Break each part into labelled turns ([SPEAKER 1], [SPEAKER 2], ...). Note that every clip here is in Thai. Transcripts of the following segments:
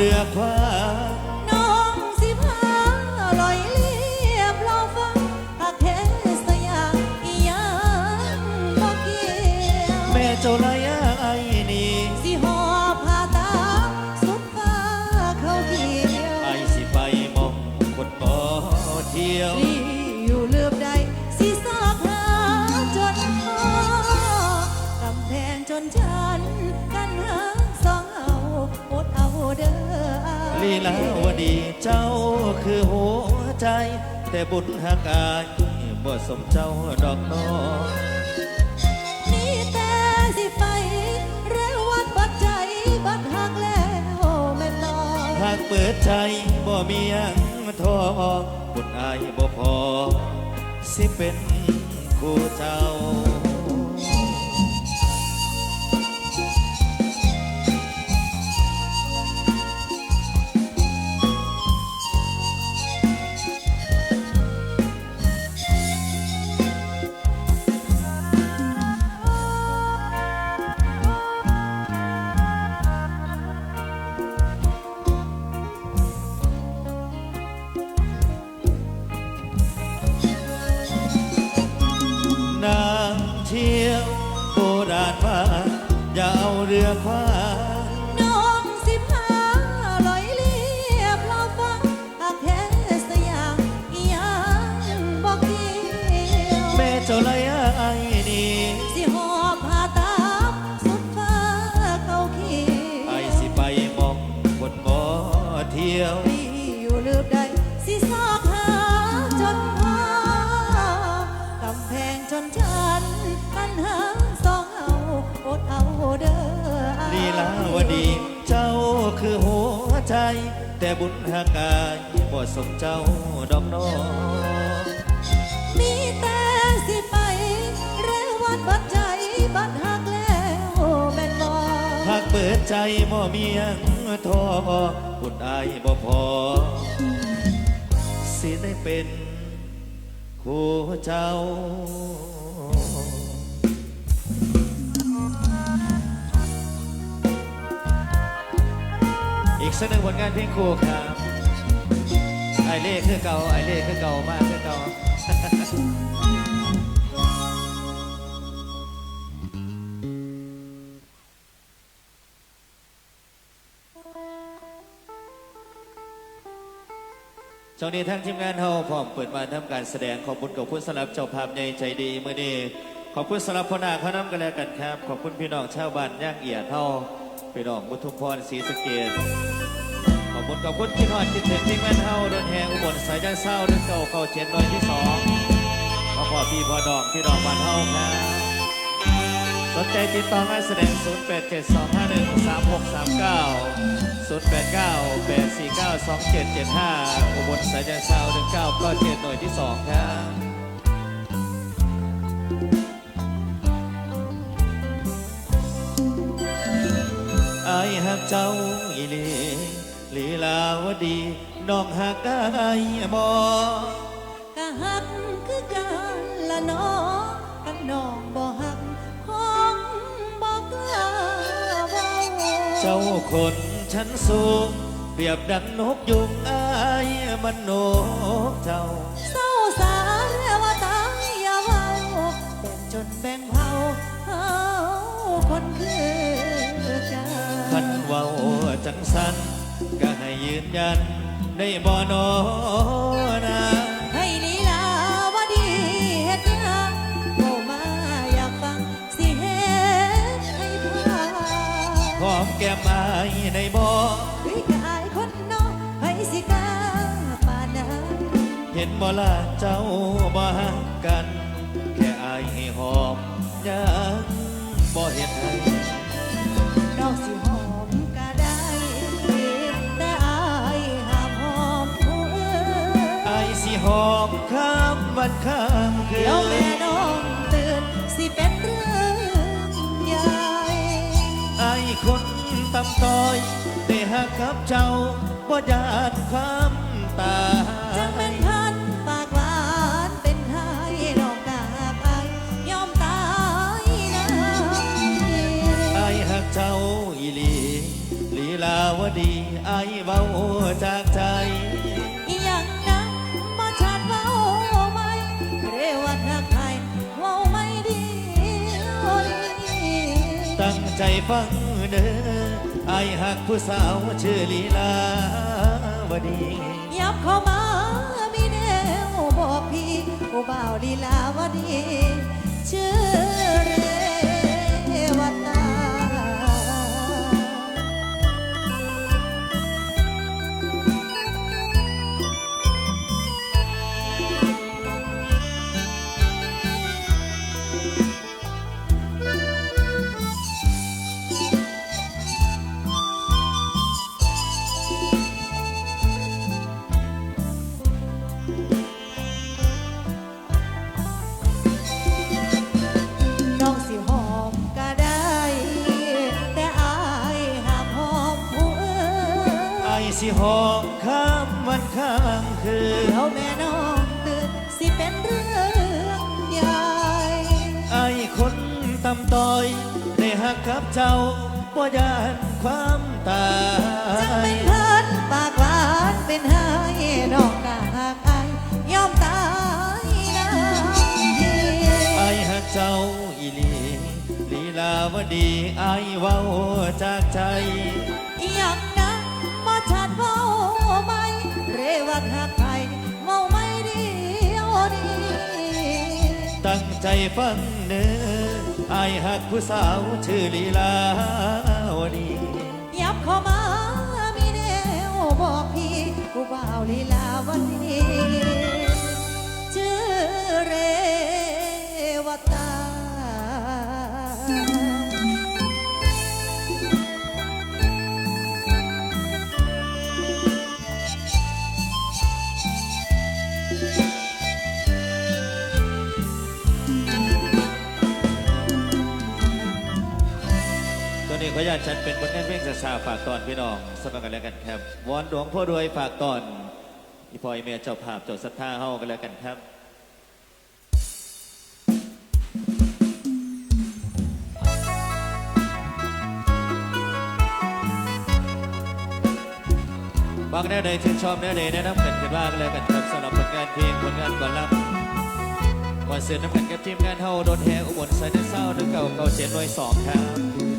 [SPEAKER 1] เรื
[SPEAKER 2] ลีลาวดีเจ้า
[SPEAKER 1] คือหัวใจ แต่บุญหักอายบ่สมเจ้าดอกน้อ
[SPEAKER 2] นี่แต่สิไปเรววัดบัดใจบัดหักแล้วแม่นอ
[SPEAKER 1] หากเปิดใจบ่มีหยังทอบุญอายบ่พอสิเป็นคู่เจ้า เอา
[SPEAKER 2] ดี เจ้า
[SPEAKER 1] คือหัวใจ แต่บุญหักายบ่สมเจ้าดอกน้อ
[SPEAKER 2] มีแต่สิไป เรวัดบัดใจบัดหักแล้วแม่นบ่
[SPEAKER 1] หากเปิดใจบ่มีหยังทอบุญอายบ่พอ สิได้เป็นคู่เจ้า กสักหนึ่งผลงานเพลงครูครับไอเล่คือเก่าไอเล่คือเก่ามากคือเก่าช่วงนี้ทั้งทีมงานเฮาพร้อมเปิดมาทำการแสดงขอบคุณกับคุณสำหรับเจ้าภาพใหญ่ใจดีเมื่อนี้ขอบคุณสำหรับพนาเขาน้ำกันแล้วกันครับ ขอบคุณพี่น้องชาวบ้านย่างเอียดเฮา พี่น้องมุทุมพรศรีสะเกดขอบคุณขอบคุณที่ทอดคิดถึงทีมงานเฮาเดินแห่อุบลสายใจเศร้าเดินเก่าเก่าเจ็ดน้อยที่สองขอพ่อพี่พ่อดองพี่น้องบ้านเฮาครับสนใจติดต่องานแสดง 0872513639 089 849 2775อุบลสายใจเศร้า19ก็เจ็ดหน่วยที่สองครับ หักเจ้าอีหลีลีลาวดีน้องหักได้บ่
[SPEAKER 2] ก็หักคือกันละน้อกันน้องบ่หักคงบ่กล้าเว้า
[SPEAKER 1] เจ้าคนชั้นสูง เปรียบดังนกยุงอายมันนกเจ้า
[SPEAKER 2] เศร้าสาเรวตายอย่าเว้าแบ่งจนแบ่งเผา ก็
[SPEAKER 1] ให้ยืนยันได้บ่นอนะ
[SPEAKER 2] ให้ลีลาวดีเฮ็ดหยังโอ้มาอยากฟังสิเฮ็ดให้พา
[SPEAKER 1] หอมแก้มอายในบ่
[SPEAKER 2] ด้วยกายคนน้องให้สิกล้าปานนั้น
[SPEAKER 1] เห็นบ่ล่ะเจ้าบ่หักกัน แค่อายให้หอมยังบ่เห็นให้
[SPEAKER 2] อม
[SPEAKER 1] ข้ามวันข้ามคื
[SPEAKER 2] เดี๋ยวนแม่น้องตื่นสิเป็นเรื่องใหญ่
[SPEAKER 1] ไอายคนตำต้อยได้หักกับเจ้าบ่ยานความตา
[SPEAKER 2] จังเป็นพันปากหวานเป็นไห้น้องกาไปยอมตายน้ำเดียว
[SPEAKER 1] ไอายหักเจ้าอีหลีลีลาวดีไอ้ายเว้าจากใจ ใจฟังเด้อไอ้ายหักผู้สาวชื่อลีลาวดี
[SPEAKER 2] ยับเข้ามามีแนวบอกพี่ผู้บ่าวลีลาวดี สิหอม
[SPEAKER 1] ข้ามวันข้ามคืน
[SPEAKER 2] เดี๋ยวแม่น้องตื่นสิเป็นเรื่องใหญ่
[SPEAKER 1] ไอ้คนตำต้อยได้หักกับเจ้าบ่ยานความตา
[SPEAKER 2] จังเป็
[SPEAKER 1] ย
[SPEAKER 2] นเพิ่นปากหวานเป็นไห้น้องกะหากอายยอมตายน้ำที
[SPEAKER 1] ไอ้หักเจ้าอีหลีลีลาวดีไอ้เว้าจากใจ
[SPEAKER 2] วัดหักไทยเว้าไม่ดีโอ้ดี
[SPEAKER 1] ตั้งใจฟังเนื้อไอ้หักผู้สาวชื่อลีลาวดี
[SPEAKER 2] ยับเข้ามามีแนวบอกพี่ผู้บ่าวลีลาวั
[SPEAKER 1] น คนแน่เพลงสาฝากตอนพี่น้องสมัครกันแล้วกันครับวอนหลวงพ่อรวยฝากตอนอีพอยเมียเจ้าภาพเจ้าศรัทธาเฮากันแล้วกันครับบางแนวใดชื่นชอบแนวใดแนะนำกันกันว่ากันเลยกันครับสำหรับผลงานเพลงผลงานก่อนรับก่อนเสร็จน้ำกันกับทีมงานเฮาโดนแฮอุบลไซเดนเศร้าถึงเก่าเก่าเจ็ดร้อยสองครับ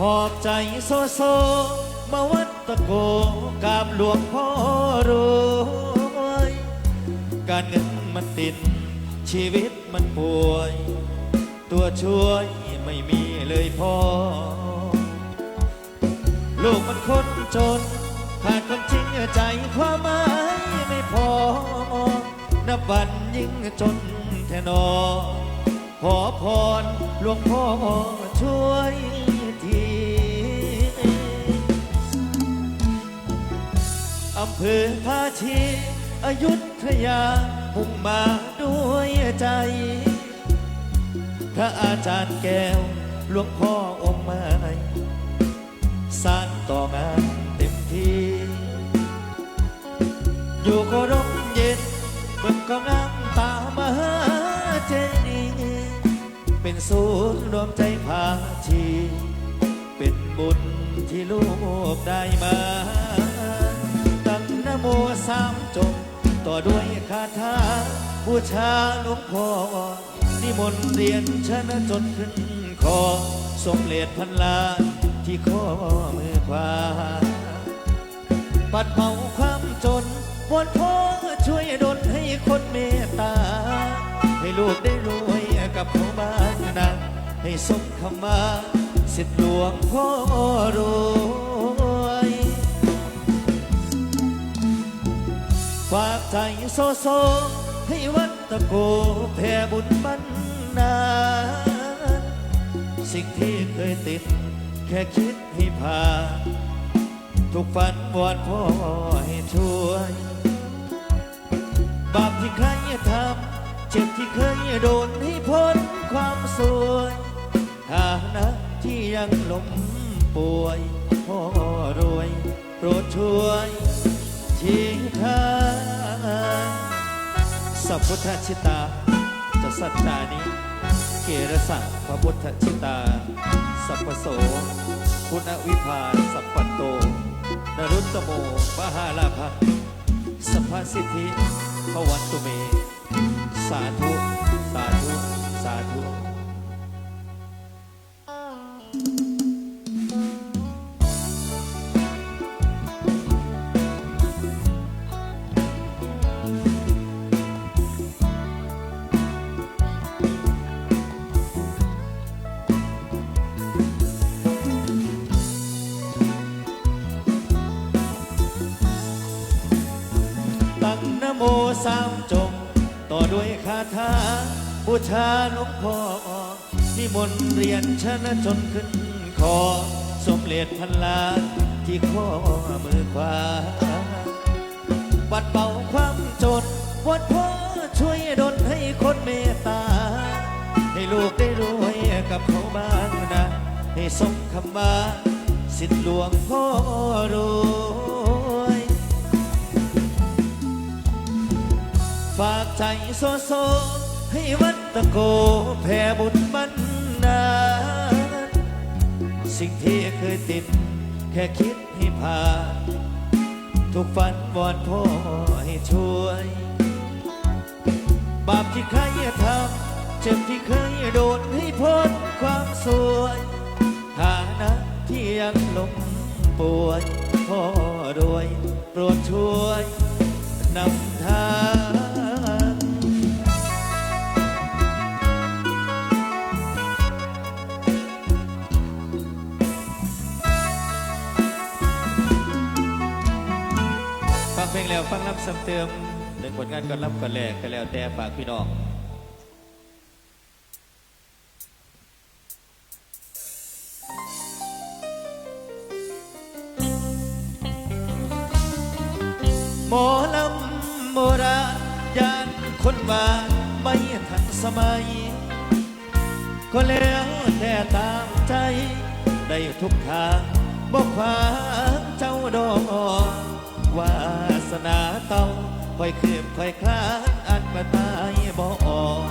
[SPEAKER 1] หอบใจโซโซ มาวัดตะโกกาบหลวงพ่อรวยการเงินมันติด ชีวิตมันป่วย ตัวช่วยไม่มีเลยพ่อ ลูกมันคนจน ขาดความจริงใจความหมายไม่พอ นับวันยิ่งจนแทนอ ขอพรหลวงพ่อช่วย เภอภาชีอยุธยามุ่งมาด้วยใจ พระอาจารย์แก้วหลวงพ่อองค์ใหม่สานต่องานเต็มที่ อยู่ก็ร่มเย็นเบิ่งก็งามตามหาเจดีย์เป็นศูนย์รวมใจพาชี เป็นบุญที่ลูกได้มา สามจบ ต่อด้วยคาถาบูชาหลวงพ่อนิมนต์เรียนชิญจนขึ้นคอสมเลดพันลานที่ข้อมือขวาปัดเป่าความจนวอนพ่อช่วยดลให้คนเมตตา ให้ลูกได้รวยกับเขาบ้านนะให้สมคำมาสิทธิหลวงพ่อรู้ ฝากใจโซโซ ให้วัดตะโกแผ่บุญบันนาสิ่งที่เคยติด แค่คิดให้ผ่านทุกฝันวอนพ่อให้ช่วย บาปที่ใครทำเจ็บที่เคยโดนให้พ้นความสวยฐานะที่ยังล้มป่วยพ่อรวยโปรดช่วย ชี้ทาสัพพุทธชิตาจะสัจจานี้เกรสังพระพุทธชิตา สัพพโสคุณวิพาสัพปันโตนรุตโมมหาลาภะสัพพสิทธิพวันตุเม สาธุ สาธุ สาธุ ชาหลวงพ่อนิมนต์เรียนชนะจนขึ้นคอสมเด็จพันลานที่ข้อมือขวาปัดเป่าความจนวัดพ่อช่วยดลให้คนเมตตา ให้ลูกได้รวยกับเขาบ้างนะ ให้สมคำว่าสิทธิหลวงพ่อรวยฝากใจโซโซให้วัด ตะโกแผ่บุญมันนานสิ่งที่เคยติด แค่คิดให้ผ่านทุกฝันวอนพ่อให้ช่วย บาปที่เคยทำเจ็บที่เคยโดนให้พ้นความสวยฐานะที่ยังหลงป่วยพ่อรวยโปรดช่วยนำทาง ฟังรับซ้ำเติมเรื่องผลงานก่อนรับก่อนแลกก็แล้วแต่ฝากพี่น้องหมอลำโบราณยานคนมาไม่ทันสมัย ก็แล้วแต่ตามใจ ได้ทุกทางบอกขวาเจ้าดอกว่า สนาเต้าค่อยคืบค่อยคลานอันมาตายบ่ออก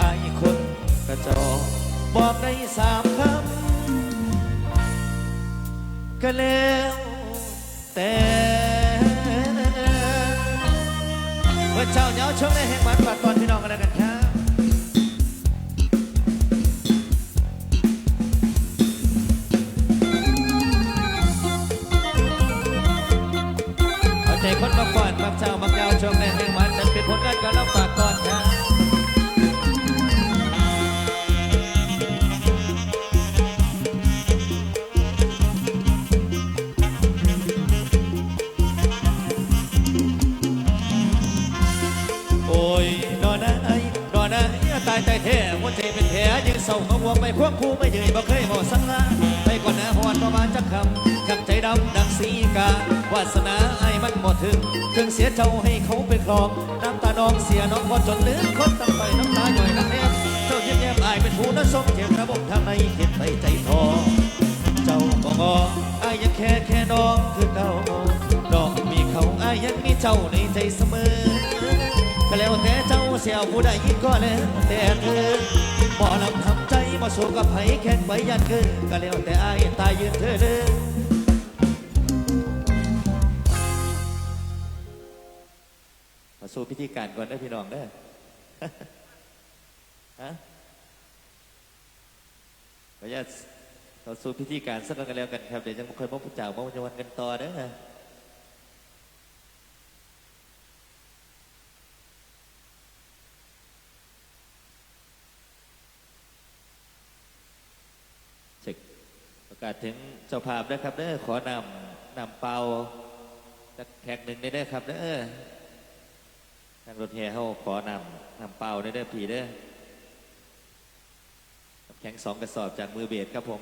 [SPEAKER 1] อายคนกระจอกบอกได้สามคำก็แล้วแต่เมื่อเจ้าเหนียวช่วงในแห่งมันฝากตอนพี่น้องกันแล้วกันครับ เศร้ามาห่วงไม่ควบคู่ไม่เยยบ่เคยบอกสังลาไปก่อนนะหอนประมาณจักคำคำใจดำดังสีกาวาสนาไอ้มันหมดถึงถึงเสียเจ้าให้เขาไปครองน้ำตาน้องเสียน้องพอจนเลือคนตั้งไปน้ำตาหน่อยนักแน่เจ้าเยี่ยมแย้มอายเป็นผู้นั้นสมเทียมระบบทางในเขียนไปใจทอเจ้าก็งออายยังแค่แค่น้องคือเก่าน้องมีเขาไอายยังมีเจ้าในใจเสมอก็แล้วแต่เจ้าเสียวผู้ใดยินก็แล้วแต่เธอ บ่ลำทำใจบ่สู้กับไผแข่งไปยันคือก็แล้วแต่อายตายยืนเธอเด้อมาสู้พิธีการก่อนได้พี่น้องเด้อฮะขออนุญาตเราสู่พิธีการสักกันแล้วกันครับเดี๋ยวจะค่อยมาพูดจามาจะวันกันต่อเด้อเช็คประ กาสถึงเจ้าภาพนะครับเด้อขอนำนำเปล่าสักแขกหนึ่งได้ได้ครับเด้อทางรถแห่เขาขอนำนำเปล่าได้เด้ผีเด้อแข็งสองกระสอบจากมือเบสครับผม